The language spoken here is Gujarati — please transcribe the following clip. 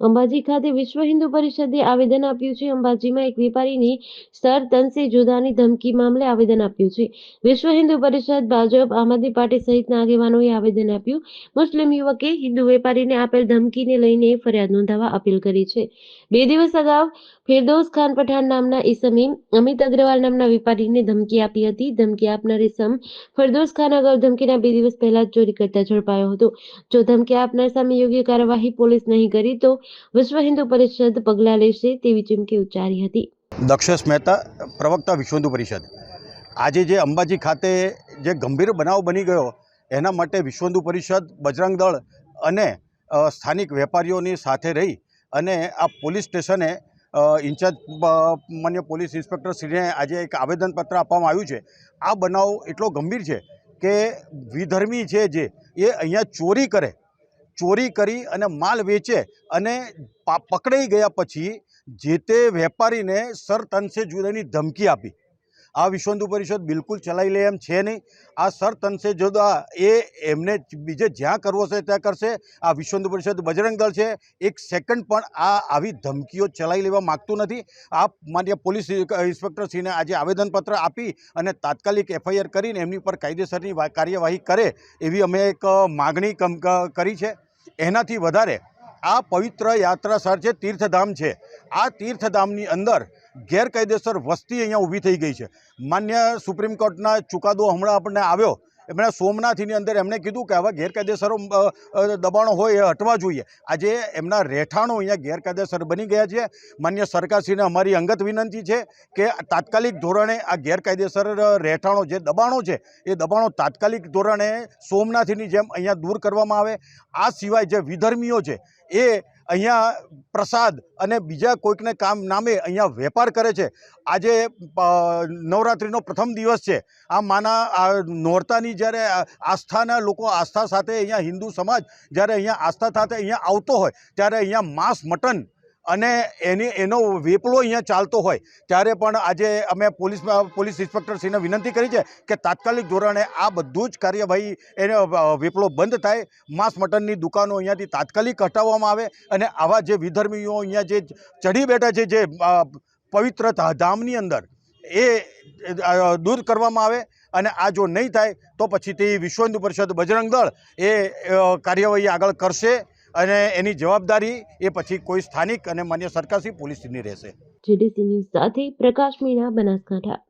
અંબાજી ખાતે વિશ્વ હિન્દુ પરિષદે આવેદન આપ્યું છે. અંબાજીમાં એક વેપારીની સર તનસે જુદાની ધમકી મામલે આવેદન આપ્યું છે. વિશ્વ હિન્દુ પરિષદ ભાજપ, આમ આદમી પાર્ટી સહિતના આગેવાનોએ આવેદન આપ્યું. મુસ્લિમ યુવકે હિન્દુ વેપારીને આપેલ ધમકીને લઈને ફરિયાદ નોંધાવવા અપીલ કરી છે. બે દિવસ અગાઉ ફિરદૌસ ખાન પઠાણ નામના ઇસમે અમિત અગ્રવાલ નામના વેપારીને ધમકી આપી હતી. ધમકી આપનાર ઇસમ ફિરદોસ ખાન અગાઉ ધમકીના બે દિવસ પહેલા ચોરી કરતા ઝડપાયો હતો. જો ધમકી આપનાર સામે યોગ્ય કાર્યવાહી પોલીસ નહીં કરી, તો વિશ્વ હિન્દુ પરિષદ પગલાં લેશે તેવી ચીમકી ઉચ્ચારી હતી. દક્ષેશ મહેતા, પ્રવક્તા વિશ્વ હિન્દુ પરિષદ. આજે જે અંબાજી ખાતે જે ગંભીર બનાવ બની ગયો, એના માટે વિશ્વ હિન્દુ પરિષદ, બજરંગ દળ અને સ્થાનિક વેપારીઓની સાથે રહી અને આ પોલીસ સ્ટેશને ઇન્ચાર્જ માન્ય પોલીસ ઇન્સ્પેક્ટરશ્રીને આજે એક આવેદનપત્ર આપવામાં આવ્યું છે. આ બનાવ એટલો ગંભીર છે કે વિધર્મી છે જે, એ અહીંયા ચોરી કરે, ચોરી કરી અને માલ વેચે અને પકડાઈ ગયા પછી જે તે વેપારીને સર તનસે જુદાની ધમકી આપી. આ વિશ્વ હિન્દુ પરિષદ બિલકુલ ચલાવી લે એમ છે નહીં. આ સર તનસે જુદા એ એમને બીજે જ્યાં કરવો છે ત્યાં કરશે. આ વિશ્વ હિન્દુ પરિષદ બજરંગ દળ છે. એક સેકન્ડ પણ આ આવી ધમકીઓ ચલાવી લેવા માગતું નથી. આ માન્ય પોલીસ ઇન્સ્પેક્ટરશ્રીને આજે આવેદનપત્ર આપી અને તાત્કાલિક એફઆઈઆર કરીને એમની પર કાયદેસરની કાર્યવાહી કરે એવી અમે એક માગણી કરી છે. એનાથી વધારે આ પવિત્ર યાત્રા સ્થળ છે, તીર્થધામ છે. આ તીર્થધામની અંદર ગેરકાયદેસર વસ્તી અહીંયા ઊભી થઈ ગઈ છે. માન્ય સુપ્રીમ કોર્ટના ચુકાદો હમણાં આપણને આવ્યો. એમણે સોમનાથની અંદર એમણે કીધું કે આવા ગેરકાયદેસર દબાણો હોય એ હટવા જોઈએ. આજે એમના રહેઠાણો અહીંયા ગેરકાયદેસર બની ગયા છે. માન્ય સરકારશ્રીને અમારી અંગત વિનંતી છે કે તાત્કાલિક ધોરણે આ ગેરકાયદેસર રહેઠાણો જે દબાણો છે, એ દબાણો તાત્કાલિક ધોરણે સોમનાથની જેમ અહીંયા દૂર કરવામાં આવે. આ સિવાય જે વિધર્મીઓ છે, એ અહીંયા પ્રસાદ અને બીજા કોઈકને કામ નામે અહીંયા વેપાર કરે છે. આજે નવરાત્રિનો પ્રથમ દિવસ છે. આ માના, આ નોરતાની જ્યારે આસ્થાના લોકો આસ્થા સાથે અહીંયા હિન્દુ સમાજ જ્યારે અહીંયા આસ્થા સાથે અહીંયા આવતો હોય, ત્યારે અહીંયા માંસ, મટન અને એની, એનો વેપલો અહીંયા ચાલતો હોય, ત્યારે પણ આજે અમે પોલીસ પોલીસ ઇન્સ્પેક્ટરશ્રીને વિનંતી કરી છે કે તાત્કાલિક ધોરણે આ બધું જ કાર્યવાહી, એને વેપલો બંધ થાય, માંસ મટનની દુકાનો અહીંયાથી તાત્કાલિક હટાવવામાં આવે અને આવા જે વિધર્મીઓ અહીંયા જે ચઢી બેઠા છે, જે પવિત્ર ધામની અંદર, એ દૂર કરવામાં આવે અને આ જો નહીં થાય, તો પછી તે વિશ્વ હિન્દુ પરિષદ બજરંગ દળ એ કાર્યવાહી આગળ કરશે અને એની જવાબદારી એ પછી કોઈ સ્થાનિક અને માન્ય સરકારશ્રી પોલીસની રહેશે. જીડીસી ન્યૂઝ સાથે પ્રકાશ મીણા બનાસકાંઠા.